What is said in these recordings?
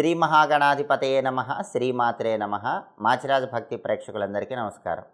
శ్రీ మహాగణాధిపతయే నమ శ్రీమాత్రే నమ. మాచిరాజ భక్తి ప్రేక్షకులందరికీ నమస్కారం.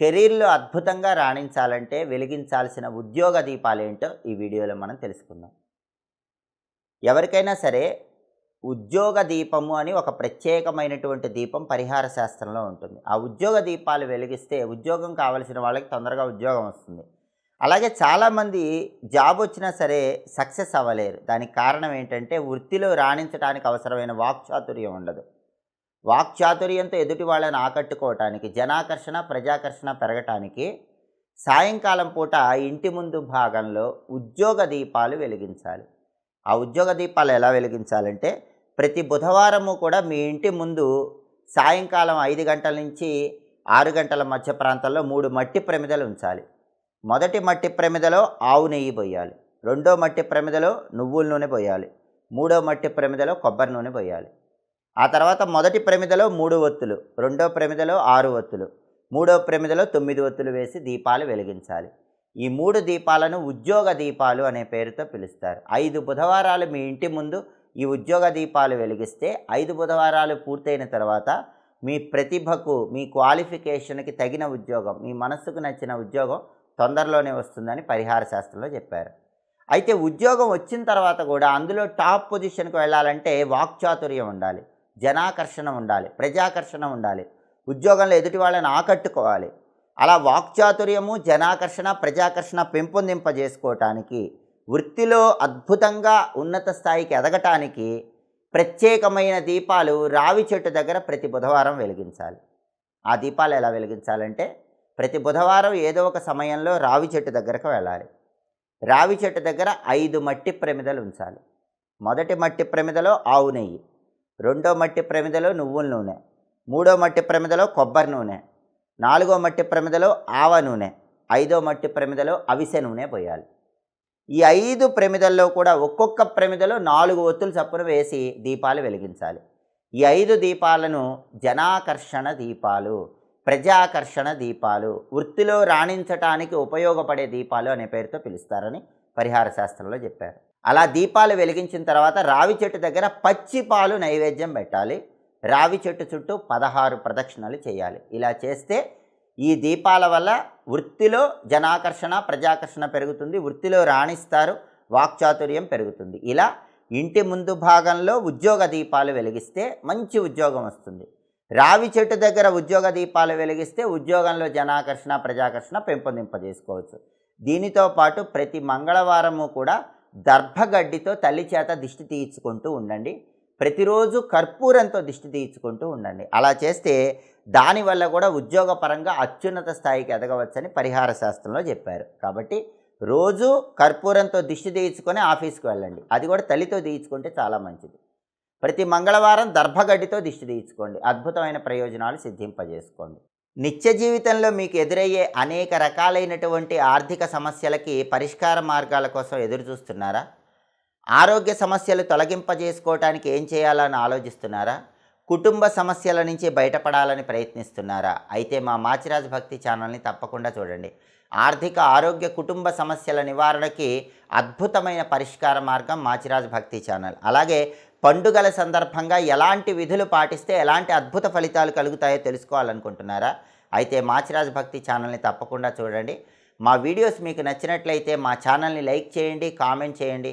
కెరీర్లో అద్భుతంగా రాణించాలంటే వెలిగించాల్సిన ఉద్యోగ దీపాలేంటో ఈ వీడియోలో మనం తెలుసుకుందాం. ఎవరికైనా సరే ఉద్యోగ దీపము అని ఒక ప్రత్యేకమైనటువంటి దీపం పరిహార శాస్త్రంలో ఉంటుంది. ఆ ఉద్యోగ దీపాలు వెలిగిస్తే ఉద్యోగం కావలసిన వాళ్ళకి తొందరగా ఉద్యోగం వస్తుంది. అలాగే చాలామంది జాబ్ వచ్చినా సరే సక్సెస్ అవ్వలేరు. దానికి కారణం ఏంటంటే వృత్తిలో రాణించడానికి అవసరమైన వాక్చాతుర్యం ఉండదు. వాక్చాతుర్యంతో ఎదుటి వాళ్ళని ఆకట్టుకోవటానికి జనాకర్షణ ప్రజాకర్షణ పెరగటానికి సాయంకాలం పూట ఇంటి ముందు భాగంలో ఉద్యోగ దీపాలు వెలిగించాలి. ఆ ఉద్యోగ దీపాలు ఎలా వెలిగించాలంటే ప్రతి బుధవారము కూడా మీ ఇంటి ముందు సాయంకాలం ఐదు గంటల నుంచి ఆరు గంటల మధ్య ప్రాంతంలో మూడు మట్టి ప్రమిదలు ఉంచాలి. మొదటి మట్టి ప్రమిదలో ఆవు నెయ్యి పోయాలి. రెండో మట్టి ప్రమిదలో నువ్వుల నూనె పోయాలి. మూడో మట్టి ప్రమిదలో కొబ్బరి నూనె పోయాలి. ఆ తర్వాత మొదటి ప్రమిదలో మూడు ఒత్తులు రెండో ప్రమిదలో ఆరు ఒత్తులు మూడో ప్రమిదలో తొమ్మిది ఒత్తులు వేసి దీపాలు వెలిగించాలి. ఈ మూడు దీపాలను ఉద్యోగ దీపాలు అనే పేరుతో పిలుస్తారు. ఐదు బుధవారాలు మీ ఇంటి ముందు ఈ ఉద్యోగ దీపాలు వెలిగిస్తే ఐదు బుధవారాలు పూర్తయిన తర్వాత మీ ప్రతిభకు మీ క్వాలిఫికేషన్కి తగిన ఉద్యోగం మీ మనస్సుకు నచ్చిన ఉద్యోగం తొందరలోనే వస్తుందని పరిహార శాస్త్రంలో చెప్పారు. అయితే ఉద్యోగం వచ్చిన తర్వాత కూడా అందులో టాప్ పొజిషన్కి వెళ్ళాలంటే వాక్చాతుర్యం ఉండాలి జనాకర్షణ ఉండాలి ప్రజాకర్షణ ఉండాలి ఉద్యోగంలో ఎదుటి వాళ్ళని ఆకట్టుకోవాలి. అలా వాక్చాతుర్యము జనాకర్షణ ప్రజాకర్షణ పెంపొందింపజేసుకోవటానికి వృత్తిలో అద్భుతంగా ఉన్నత స్థాయికి ఎదగటానికి ప్రత్యేకమైన దీపాలు రావి చెట్టు దగ్గర ప్రతి బుధవారం వెలిగించాలి. ఆ దీపాలు ఎలా వెలిగించాలంటే ప్రతి బుధవారం ఏదో ఒక సమయంలో రావి చెట్టు దగ్గరకు వెళ్ళాలి. రావి చెట్టు దగ్గర ఐదు మట్టి ప్రమిదలు ఉంచాలి. మొదటి మట్టి ప్రమిదలో ఆవు నెయ్యి రెండో మట్టి ప్రమిదలో నువ్వుల నూనె మూడో మట్టి ప్రమిదలో కొబ్బరి నూనె నాలుగో మట్టి ప్రమిదలో ఆవ నూనె ఐదో మట్టి ప్రమిదలో అవిసె నూనె పోయాలి. ఈ ఐదు ప్రమిదల్లో కూడా ఒక్కొక్క ప్రమిదలో నాలుగు ఒత్తులు చప్పున వేసి దీపాలు వెలిగించాలి. ఈ ఐదు దీపాలను జనాకర్షణ దీపాలు. ప్రజాకర్షణ దీపాలు. వృత్తిలో రాణించటానికి ఉపయోగపడే దీపాలు అనే పేరుతో పిలుస్తారని పరిహార శాస్త్రంలో చెప్పారు. అలా దీపాలు వెలిగించిన తర్వాత రావి చెట్టు దగ్గర పచ్చి పాలు నైవేద్యం పెట్టాలి. రావి చెట్టు చుట్టూ పదహారు ప్రదక్షిణలు చేయాలి. ఇలా చేస్తే ఈ దీపాల వల్ల వృత్తిలో జనాకర్షణ ప్రజాకర్షణ పెరుగుతుంది. వృత్తిలో రాణిస్తారు వాక్చాతుర్యం పెరుగుతుంది. ఇలా ఇంటి ముందు భాగంలో ఉద్యోగ దీపాలు వెలిగిస్తే మంచి ఉద్యోగం వస్తుంది. రావి చెట్టు దగ్గర ఉద్యోగ దీపాలు వెలిగిస్తే ఉద్యోగంలో జనాకర్షణ ప్రజాకర్షణ పెంపొందింపజేసుకోవచ్చు. దీనితో పాటు ప్రతి మంగళవారము కూడా దర్భగడ్డితో తల్లి చేత దిష్టి తీయించుకుంటూ ఉండండి. ప్రతిరోజు కర్పూరంతో దిష్టి తీయించుకుంటూ ఉండండి. అలా చేస్తే దానివల్ల కూడా ఉద్యోగపరంగా అత్యున్నత స్థాయికి ఎదగవచ్చని పరిహార శాస్త్రంలో చెప్పారు. కాబట్టి రోజు కర్పూరంతో దిష్టి తీయించుకొని ఆఫీస్కి వెళ్ళండి. అది కూడా తల్లితో తీయించుకుంటే చాలా మంచిది. ప్రతి మంగళవారం దర్భగడ్డితో దిష్టి తీయించుకోండి. అద్భుతమైన ప్రయోజనాలు సిద్ధింపజేసుకోండి. నిత్య జీవితంలో మీకు ఎదురయ్యే అనేక రకాలైనటువంటి ఆర్థిక సమస్యలకి పరిష్కార మార్గాల కోసం ఎదురు చూస్తున్నారా? ఆరోగ్య సమస్యలు తొలగింపజేసుకోవటానికి ఏం చేయాలని ఆలోచిస్తున్నారా? కుటుంబ సమస్యల నుంచి బయటపడాలని ప్రయత్నిస్తున్నారా? అయితే మా మాచిరాజ్ భక్తి ఛానల్ని తప్పకుండా చూడండి. ఆర్థిక ఆరోగ్య కుటుంబ సమస్యల నివారణకి అద్భుతమైన పరిష్కార మార్గం మాచిరాజ్ భక్తి ఛానల్. అలాగే పండుగల సందర్భంగా ఎలాంటి విధులు పాటిస్తే ఎలాంటి అద్భుత ఫలితాలు కలుగుతాయో తెలుసుకోవాలనుకుంటున్నారా? అయితే మాచిరాజ్ భక్తి ఛానల్ని తప్పకుండా చూడండి. మా వీడియోస్ మీకు నచ్చినట్లయితే మా ఛానల్ని లైక్ చేయండి కామెంట్ చేయండి.